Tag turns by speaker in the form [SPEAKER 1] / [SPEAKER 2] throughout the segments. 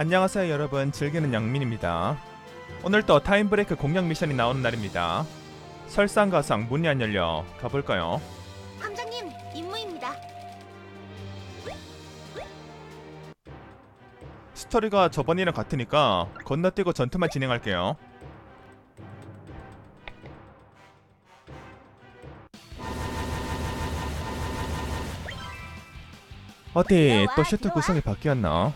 [SPEAKER 1] 안녕하세요 여러분 즐기는 영민입니다 오늘 또 타임브레이크 공략 미션이 나오는 날입니다 설상가상 문이 안 열려 가볼까요?
[SPEAKER 2] 함장님 임무입니다.
[SPEAKER 1] 스토리가 저번이랑 같으니까 건너뛰고 전투만 진행할게요 어디 또 셔틀 구성이 바뀌었나?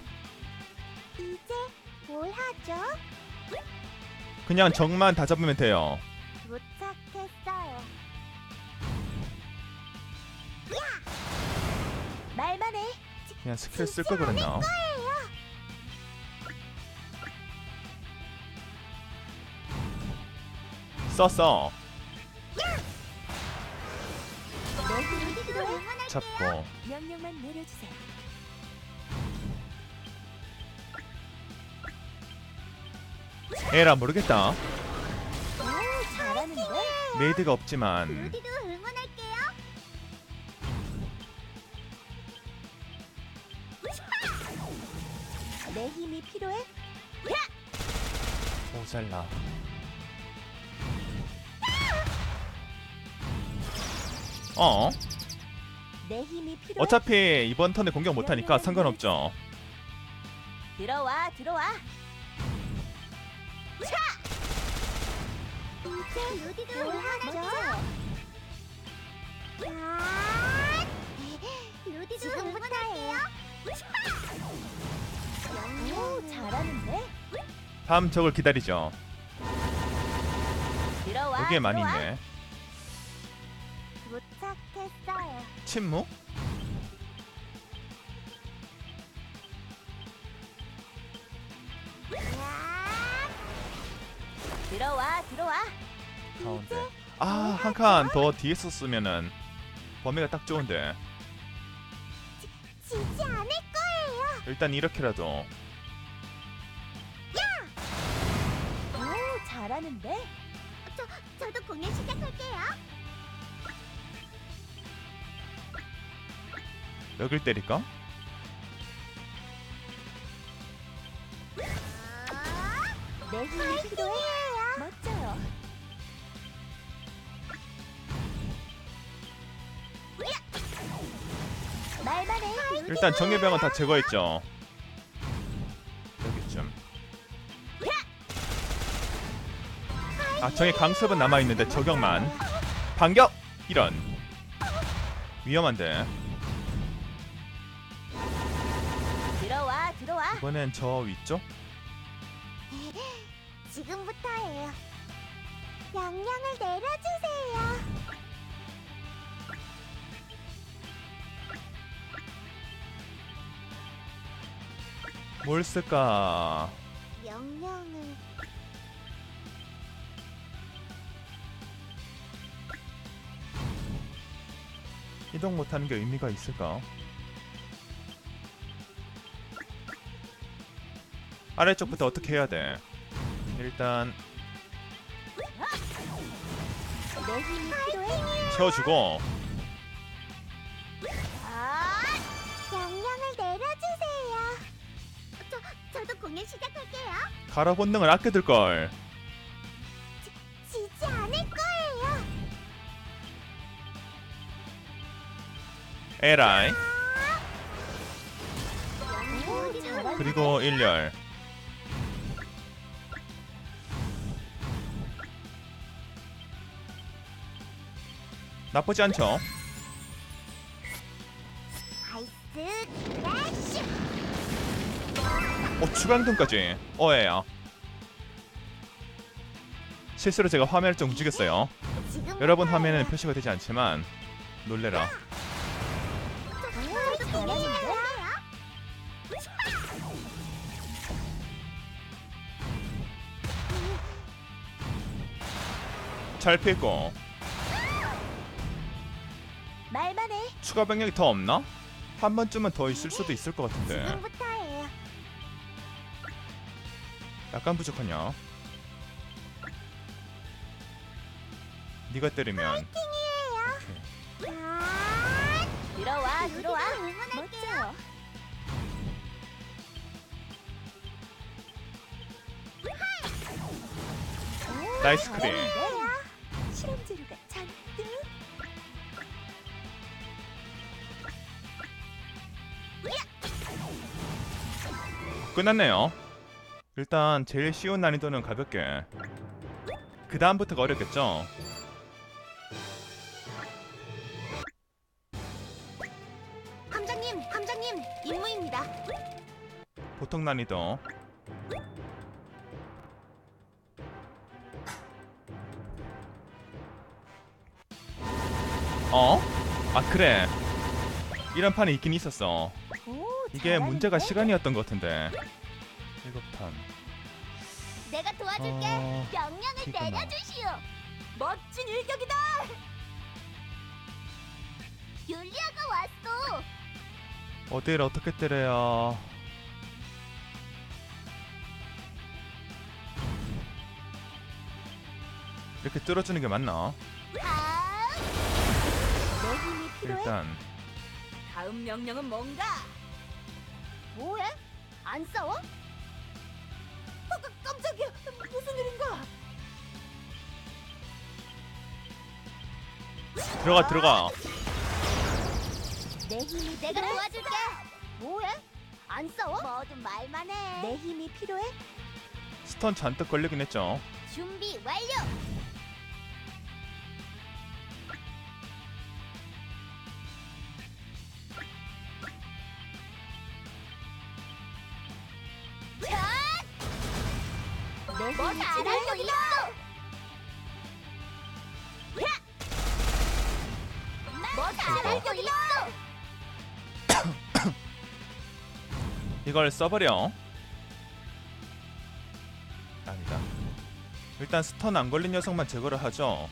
[SPEAKER 1] 그냥 적만 다 잡으면 돼요
[SPEAKER 2] 도착했어요. 말만 해.
[SPEAKER 1] 그냥 스킬 쓸 걸 그랬나? 썼어
[SPEAKER 2] 네,
[SPEAKER 1] 잡고
[SPEAKER 2] 명령만 내려주세요.
[SPEAKER 1] 에라 모르겠다? 메이드가 없지만.
[SPEAKER 2] 내 힘이 필요해?
[SPEAKER 1] 모잘라 어?
[SPEAKER 2] 내 힘이 필요해?
[SPEAKER 1] 어차피 이번 턴에 공격 못하니까 상관없죠
[SPEAKER 2] 들어와, 들어와. 루디도 응원하죠. 아, 루디도 지금부터예요. 오, 잘하는데?
[SPEAKER 1] 다음 적을 기다리죠
[SPEAKER 2] 들어와.
[SPEAKER 1] 여기에 많이
[SPEAKER 2] 들어와.
[SPEAKER 1] 있네
[SPEAKER 2] 도착했어요.
[SPEAKER 1] 침묵?
[SPEAKER 2] 들어와, 들어와.
[SPEAKER 1] 가운데 아 한 칸 더 뒤에 썼으면은 범위가 딱 좋은데
[SPEAKER 2] 지지 않을 거예요.
[SPEAKER 1] 일단 이렇게라도
[SPEAKER 2] 오, 잘하는데? 저, 저도 공연 시작할게요.
[SPEAKER 1] 여길 때릴까?
[SPEAKER 2] 내 힘이 필요해.
[SPEAKER 1] 일단 정예병은 다 제거했죠 여기쯤 아 정예 강습은 남아 있는데 저격만 반격! 이런 위험한데
[SPEAKER 2] 들어와, 들어와.
[SPEAKER 1] 이번엔 저 위쪽?
[SPEAKER 2] 지금부터예요. 명령을 내려주세요.
[SPEAKER 1] 뭘 쓸까
[SPEAKER 2] 명령을
[SPEAKER 1] 이동 못하는 게 의미가 있을까? 아래쪽부터 어떻게 해야 돼? 일단
[SPEAKER 2] 내 힘이 필요해.
[SPEAKER 1] 채워주고 가라 본능을 아껴둘 걸.
[SPEAKER 2] 지지 않을 거예요.
[SPEAKER 1] 에라이
[SPEAKER 2] 오.
[SPEAKER 1] 그리고 일렬. 나쁘지 않죠?
[SPEAKER 2] 아이스.
[SPEAKER 1] 어 추강등까지. 어예야. 실수로 제가 화면을 좀 움직였어요. 여러분 화면에는 표시가 되지 않지만 놀래라.
[SPEAKER 2] 잘
[SPEAKER 1] 피했고
[SPEAKER 2] 말만 해.
[SPEAKER 1] 추가 병력이 더 없나? 한 번쯤은 더 있을 수도 있을 것 같은데
[SPEAKER 2] 지금부터
[SPEAKER 1] 약간 부족하냐? 네가 때리면.
[SPEAKER 2] 들어와 들어와. 멋져요
[SPEAKER 1] 나이스 크림.
[SPEAKER 2] 실험 재료가 잔뜩.
[SPEAKER 1] 끝났네요. 일단 제일 쉬운 난이도는 가볍게. 그 다음부터가 어렵겠죠.
[SPEAKER 2] 함장님, 함장님, 임무입니다.
[SPEAKER 1] 보통 난이도. 어? 아 그래. 이런 판이 있긴 있었어.
[SPEAKER 2] 오,
[SPEAKER 1] 이게? 문제가 시간이었던 것 같은데. 일곱 탄.
[SPEAKER 2] 내가 도와줄게.
[SPEAKER 1] 어,
[SPEAKER 2] 명령을
[SPEAKER 1] 이거나.
[SPEAKER 2] 내려주시오. 멋진 일격이다. 율리아가 왔어.
[SPEAKER 1] 어딜 어떻게 때려요? 이렇게 뚫어주는 게 맞나?
[SPEAKER 2] 아, 내 힘이 필요해.
[SPEAKER 1] 일단
[SPEAKER 2] 다음 명령은 뭔가? 뭐해? 안 싸워? 무슨 일인가?
[SPEAKER 1] 들어가 들어가.
[SPEAKER 2] 내 힘이 내가 도와줄게. 뭐해? 안 싸워? 뭐든 말만 해. 내 힘이 필요해?
[SPEAKER 1] 스턴 잔뜩 걸리긴 했죠.
[SPEAKER 2] 준비 완료. 있어.
[SPEAKER 1] 이걸 써버려. 아니다. 일단 스턴 안 걸린 녀석만 제거를 하죠.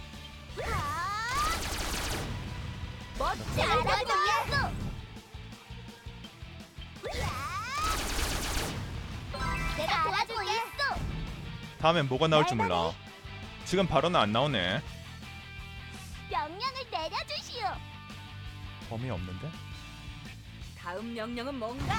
[SPEAKER 1] 다음엔 뭐가 나올지 몰라. 지금 바로는 안 나오네.
[SPEAKER 2] 명령을 내려주시오.
[SPEAKER 1] 범위 없는데?
[SPEAKER 2] 다음 명령은 뭔가?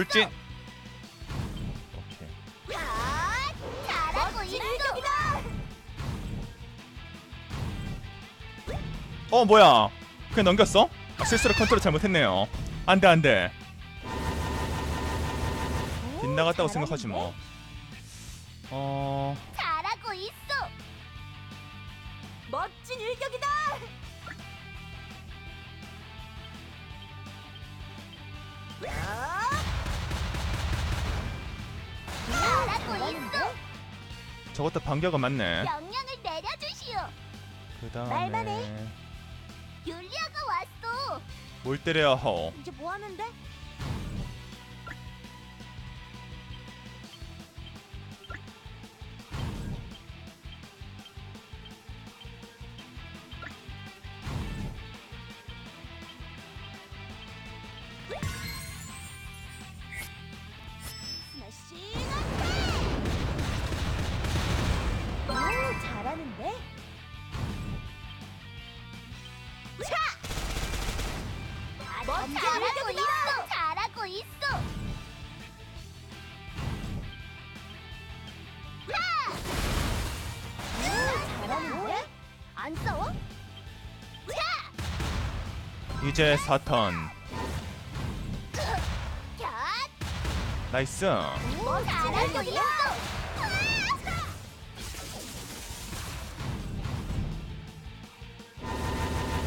[SPEAKER 1] 돌진. 오케이.
[SPEAKER 2] 아, 잘하고 있어.
[SPEAKER 1] 어 뭐야? 그냥 넘겼어? 아, 실수로 컨트롤 잘못했네요. 안돼 안돼. 빗나갔다고 생각하지 뭐. 어
[SPEAKER 2] 잘하고 있어. 멋진 일격이다. 잘 하고 있어.
[SPEAKER 1] 저것도 반격은 맞네.
[SPEAKER 2] 명령을 내려주시오.
[SPEAKER 1] 그
[SPEAKER 2] 말만
[SPEAKER 1] 다음에
[SPEAKER 2] 율리아가 왔어.
[SPEAKER 1] 뭘 때려야 허?
[SPEAKER 2] 이제 뭐 하는데?
[SPEAKER 1] 이제 4턴.
[SPEAKER 2] 곁.
[SPEAKER 1] 나이스.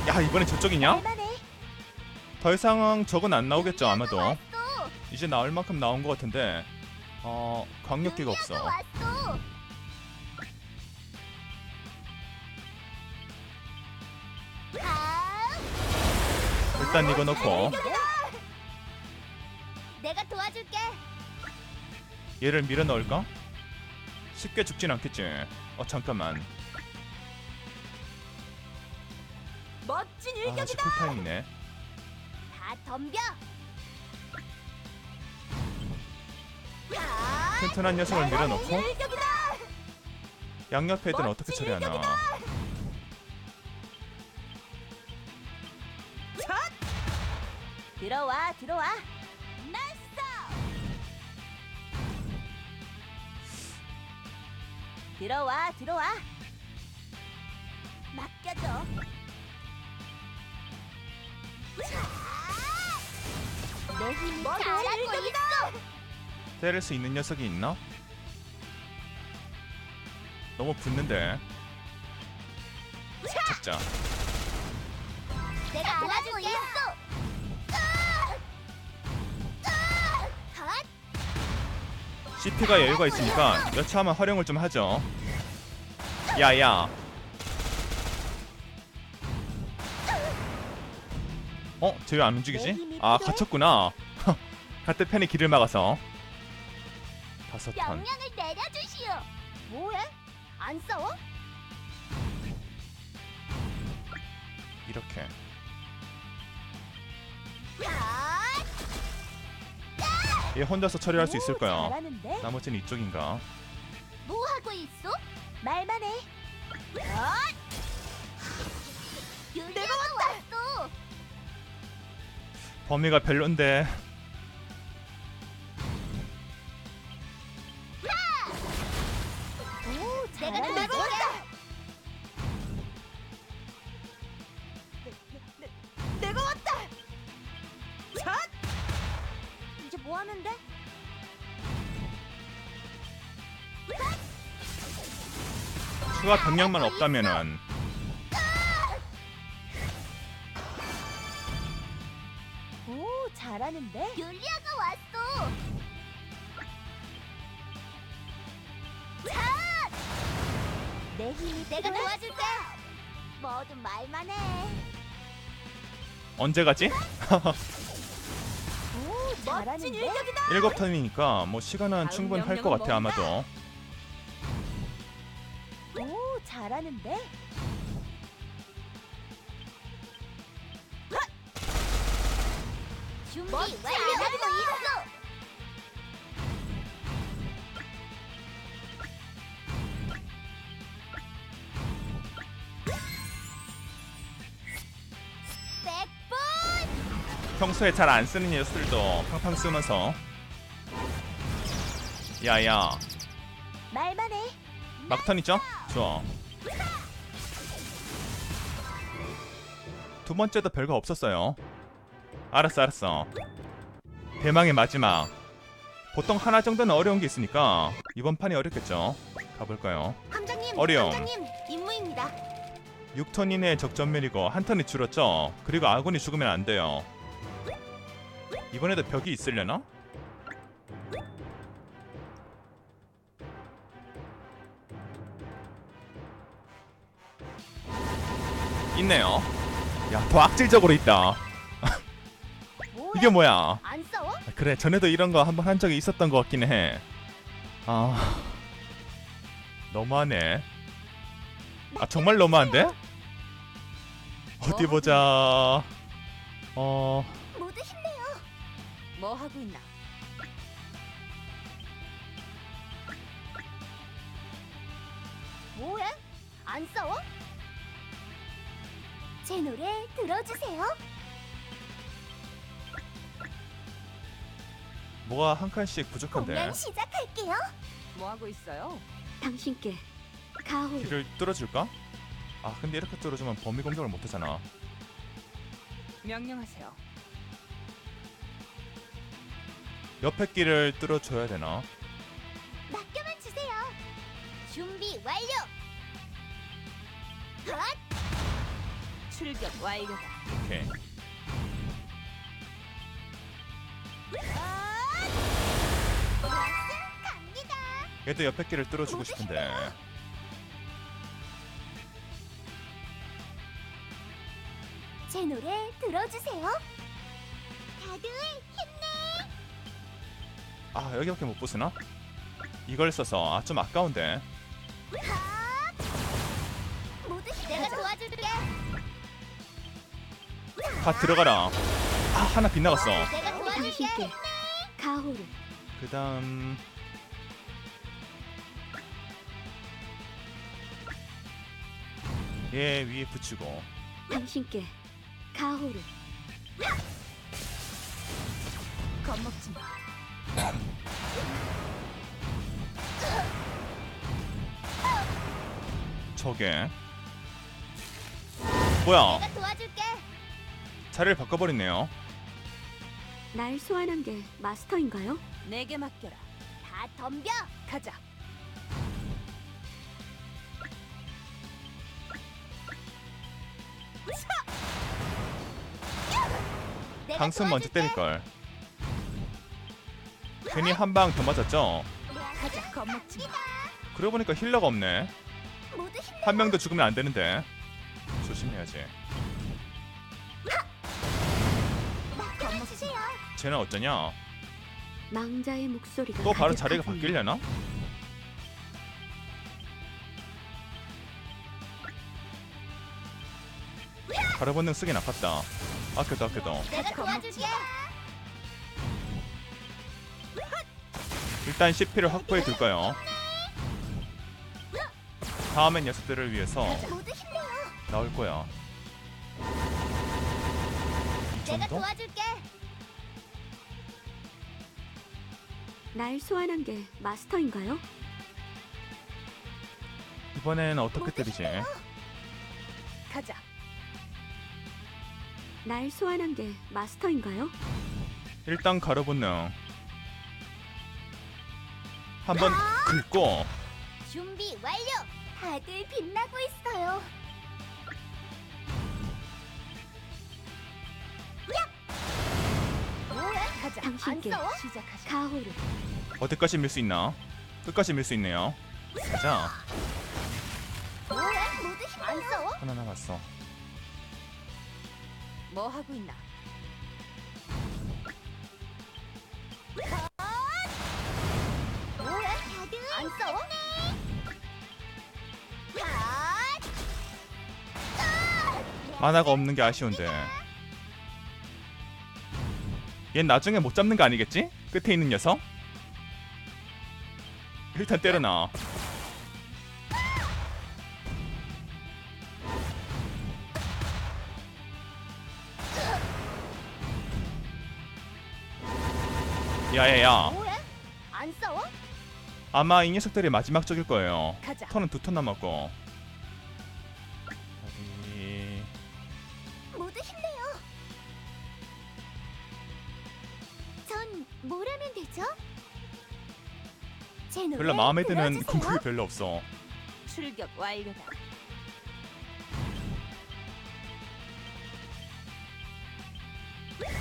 [SPEAKER 1] 야 이번엔 저쪽이냐? 더 이상 적은 안 나오겠죠 아마도. 이제 나올 만큼 나온 것 같은데. 어 강력기가 없어. 일단 이거 넣고
[SPEAKER 2] 내가 도와줄게.
[SPEAKER 1] 얘를 밀어 넣을까? 쉽게 죽진 않겠지. 어 잠깐만.
[SPEAKER 2] 멋진
[SPEAKER 1] 아, 아직 쿨타임이네.
[SPEAKER 2] 다 덤벼. 야!
[SPEAKER 1] 튼튼한 녀석을 밀어 넣고
[SPEAKER 2] 일격이다.
[SPEAKER 1] 양옆에 애들은 어떻게 처리하나.
[SPEAKER 2] 들어와, 들어와. 나이스! 들어와, 들어와. 맡겨줘. 내 힘이 잘하고 있어.
[SPEAKER 1] 때릴 수 있는 녀석이 있나? 너무 붙는데. 잡자.
[SPEAKER 2] 내가 안아주고 있어.
[SPEAKER 1] CP가 여유가 있으니까 여차하면 활용을 좀 하죠. 야야. 어? 쟤 왜 안 움직이지? 아 갇혔구나. 갓대 팬이 길을 막아서 다섯 턴.
[SPEAKER 2] 명령을 내려주시오. 뭐해? 안 싸워?
[SPEAKER 1] 이렇게.
[SPEAKER 2] 야!
[SPEAKER 1] 얘 혼자서 처리할 수 있을 거야.
[SPEAKER 2] 잘하는데?
[SPEAKER 1] 나머지는 이쪽인가?
[SPEAKER 2] 뭐 하고 있어? 말만 해. 내가 왔어.
[SPEAKER 1] 범위가 별론데. 추가 병력만 없다면은
[SPEAKER 2] 오, 잘하는데? 율리아가 왔어. 자! 내 힘이 내가 도와줄게. 뭐든 말만 해.
[SPEAKER 1] 언제 가지?
[SPEAKER 2] 오, 잘하는데?
[SPEAKER 1] 일곱 턴이니까 뭐 시간은 충분할 것 같아 아마도.
[SPEAKER 2] 오, 잘하는데? 준비 완료하고 있어. 백분
[SPEAKER 1] 평소에 잘 안 쓰는 녀석들도 팡팡 쓰면서 야야
[SPEAKER 2] 말만 해.
[SPEAKER 1] 막턴이죠? 좋아 두 번째도 별거 없었어요. 알았어 알았어. 대망의 마지막. 보통 하나 정도는 어려운 게 있으니까 이번 판이 어렵겠죠. 가볼까요?
[SPEAKER 2] 함장님,
[SPEAKER 1] 어려움.
[SPEAKER 2] 함장님, 임무입니다.
[SPEAKER 1] 6턴 이내의 적전멸이고 한 턴이 줄었죠? 그리고 아군이 죽으면 안 돼요. 이번에도 벽이 있으려나? 있네요 야 더 악질적으로 있다 이게 뭐야
[SPEAKER 2] 안 싸워?
[SPEAKER 1] 그래 전에도 이런 거 한번 한 적이 있었던 것 같긴 해. 아 너무하네. 아 정말 너무한데? 어디 보자. 어
[SPEAKER 2] 모두 힘내요. 뭐 하고 있나? 뭐해? 안 싸워? 제 노래 들어주세요.
[SPEAKER 1] 뭐가 한 칸씩 부족한데
[SPEAKER 2] 공연 시작할게요.
[SPEAKER 3] 뭐 하고 있어요?
[SPEAKER 2] 당신께 가호.
[SPEAKER 1] 길을 뚫어줄까? 아 근데 이렇게 뚫어주면 범위 공격을 못하잖아.
[SPEAKER 3] 명령하세요.
[SPEAKER 1] 옆에 길을 뚫어줘야 되나?
[SPEAKER 2] 맡겨만 주세요. 준비 완료. 헛!
[SPEAKER 3] 출격 완료다.
[SPEAKER 1] 오케이.
[SPEAKER 2] 헛! 갑니다.
[SPEAKER 1] 얘도 옆에 길을 뚫어주고 싶은데.
[SPEAKER 2] 제 노래 들어주세요. 다들 힘내.
[SPEAKER 1] 아 여기밖에 못 부수나? 이걸 써서 아 좀 아까운데.
[SPEAKER 2] 모 가
[SPEAKER 1] 들어가라. 아 하나 빗나갔어.
[SPEAKER 4] 가호를.
[SPEAKER 1] 그다음. 얘 위에 붙이고.
[SPEAKER 4] 당신께 가호를.
[SPEAKER 3] 겁먹지 마.
[SPEAKER 1] 저게. 뭐야?
[SPEAKER 2] 내가 도와줄게.
[SPEAKER 1] 자리를 바꿔버렸네요.
[SPEAKER 4] 날 소환한 게 마스터인가요?
[SPEAKER 3] 내게 맡겨라.
[SPEAKER 2] 다 덤벼.
[SPEAKER 3] 가자.
[SPEAKER 2] 내가
[SPEAKER 1] 강승 먼저
[SPEAKER 2] 도와줄게.
[SPEAKER 1] 때릴 걸. 괜히 한 방 더 맞았죠.
[SPEAKER 3] 가자. 겁먹지 마.
[SPEAKER 1] 그러고 보니까 힐러가 없네.
[SPEAKER 2] 모두.
[SPEAKER 1] 한명더 죽으면 안 되는데 조심해야지. 쟤는 어쩌냐?
[SPEAKER 4] 망자의 목소리가
[SPEAKER 1] 또 바로
[SPEAKER 4] 가득하군요.
[SPEAKER 1] 자리가 바뀌려나? 바로 본능 쓰긴 아깝다. 아껴도 아껴도.
[SPEAKER 2] 내가 도와줄게.
[SPEAKER 1] 일단 CP를 확보해 둘까요? 다음엔 녀석들을 위해서
[SPEAKER 2] 모두 힘내요.
[SPEAKER 1] 나올 거야. 이
[SPEAKER 2] 내가
[SPEAKER 1] 정도?
[SPEAKER 2] 도와줄게.
[SPEAKER 4] 날 소환한 게 마스터인가요?
[SPEAKER 1] 이번엔 어떻게 때리지?
[SPEAKER 3] 가자.
[SPEAKER 4] 날 소환한 게 마스터인가요?
[SPEAKER 1] 일단 가로 본능. 한번 긁고
[SPEAKER 2] 준비 완료. 다들 빛나고 있어요. 야!
[SPEAKER 3] 가자.
[SPEAKER 4] 당신께
[SPEAKER 2] 싸워?
[SPEAKER 3] 시작하자.
[SPEAKER 4] 가호를
[SPEAKER 1] 어디까지 밀 수 있나? 끝까지 밀 수 있네요. 자,
[SPEAKER 2] 뭐해? 모두 힘. 안 싸워?
[SPEAKER 1] 하나 남았어.
[SPEAKER 3] 뭐 하고 있나?
[SPEAKER 2] 다들 안 싸워? 야!
[SPEAKER 1] 만화가 없는 게 아쉬운데. 얜 나중에 못 잡는 거 아니겠지? 끝에 있는 녀석? 일단 때려놔. 야야야.
[SPEAKER 2] 뭐해? 안 싸워?
[SPEAKER 1] 아마 이 녀석들이 마지막 적일 거예요.
[SPEAKER 3] 가자.
[SPEAKER 1] 턴은 두 턴 남았고.
[SPEAKER 2] 모두 힘내요. 전 뭘 하면 되죠?
[SPEAKER 1] 별로 마음에 드는. 궁극이 별로 없어.
[SPEAKER 3] 출격 완료다.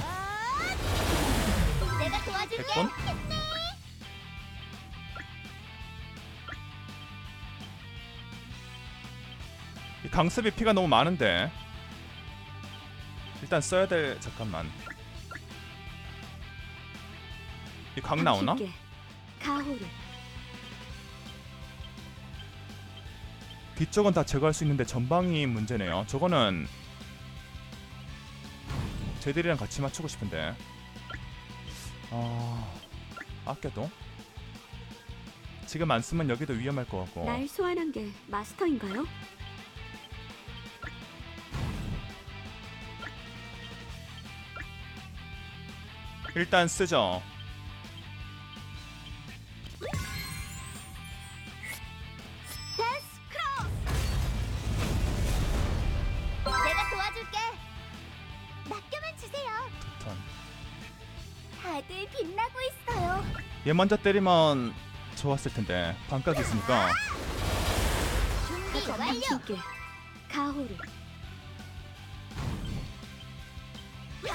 [SPEAKER 2] 아! 내가 도와줄게.
[SPEAKER 1] 이 강습이 피가 너무 많은데 일단 써야 될 잠깐만 이 강 나오나?
[SPEAKER 4] 가호를
[SPEAKER 1] 뒤쪽은 다 제거할 수 있는데 전방이 문제네요. 저거는 쟤들이랑 같이 맞추고 싶은데. 아... 아껴도? 지금 안 쓰면 여기도 위험할 것 같고.
[SPEAKER 4] 날 소환한 게 마스터인가요?
[SPEAKER 1] 일단 쓰죠 얘 먼저 때리면 좋았을 텐데 반각이 있으니까
[SPEAKER 2] 준비 완료.
[SPEAKER 4] 당신께 가호를
[SPEAKER 2] 야!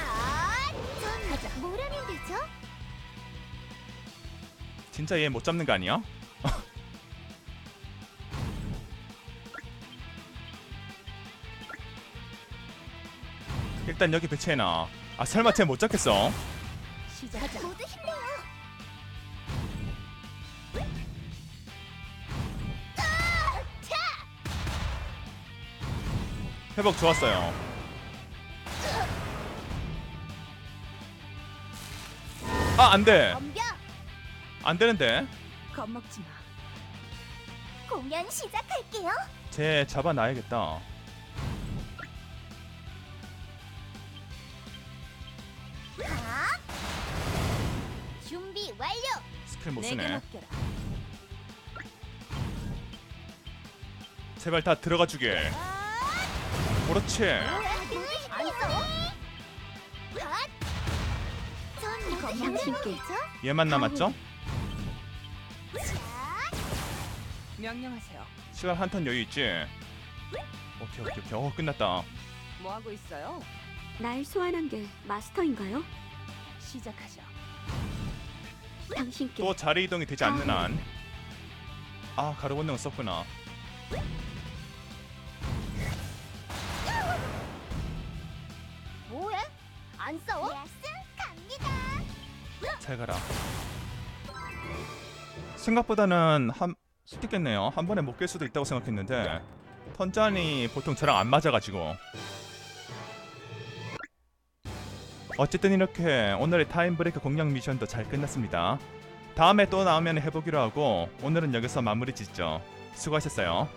[SPEAKER 2] 전 가자. 뭘 하면 되죠?
[SPEAKER 1] 진짜 얘 못 잡는 거 아니야? 일단 여기 배치해놔 아 설마 쟤 못 잡겠어?
[SPEAKER 3] 시작하자.
[SPEAKER 1] 회복 좋았어요. 아, 안 돼. 안 되는데.
[SPEAKER 3] 겁먹지 마.
[SPEAKER 2] 공연 시작할게요.
[SPEAKER 1] 쟤 잡아놔야겠다.
[SPEAKER 2] 준비 완료.
[SPEAKER 1] 스킬 못쓰네 제발 다 들어가 주길. 그렇지. 얘만 남았죠?
[SPEAKER 3] 명령하세요.
[SPEAKER 1] 시간 한턴 여유 있지? 오케이 오케이 오케이 어 끝났다
[SPEAKER 3] 뭐 하고 있어요?
[SPEAKER 4] 날 소환한 게 마스터인가요?
[SPEAKER 3] 시작하죠.
[SPEAKER 4] 당신께
[SPEAKER 1] 또 자리 이동이 되지 않는 한. 아 본능을 썼구나.
[SPEAKER 2] 안 싸워? 갑니다.
[SPEAKER 1] 잘 가라. 생각보다는 한 쉽겠네요. 한 번에 못 깰 수도 있다고 생각했는데 턴짠이 보통 저랑 안 맞아가지고. 어쨌든 이렇게 오늘의 타임 브레이크 공략 미션도 잘 끝났습니다. 다음에 또 나오면 해보기로 하고 오늘은 여기서 마무리 짓죠. 수고하셨어요.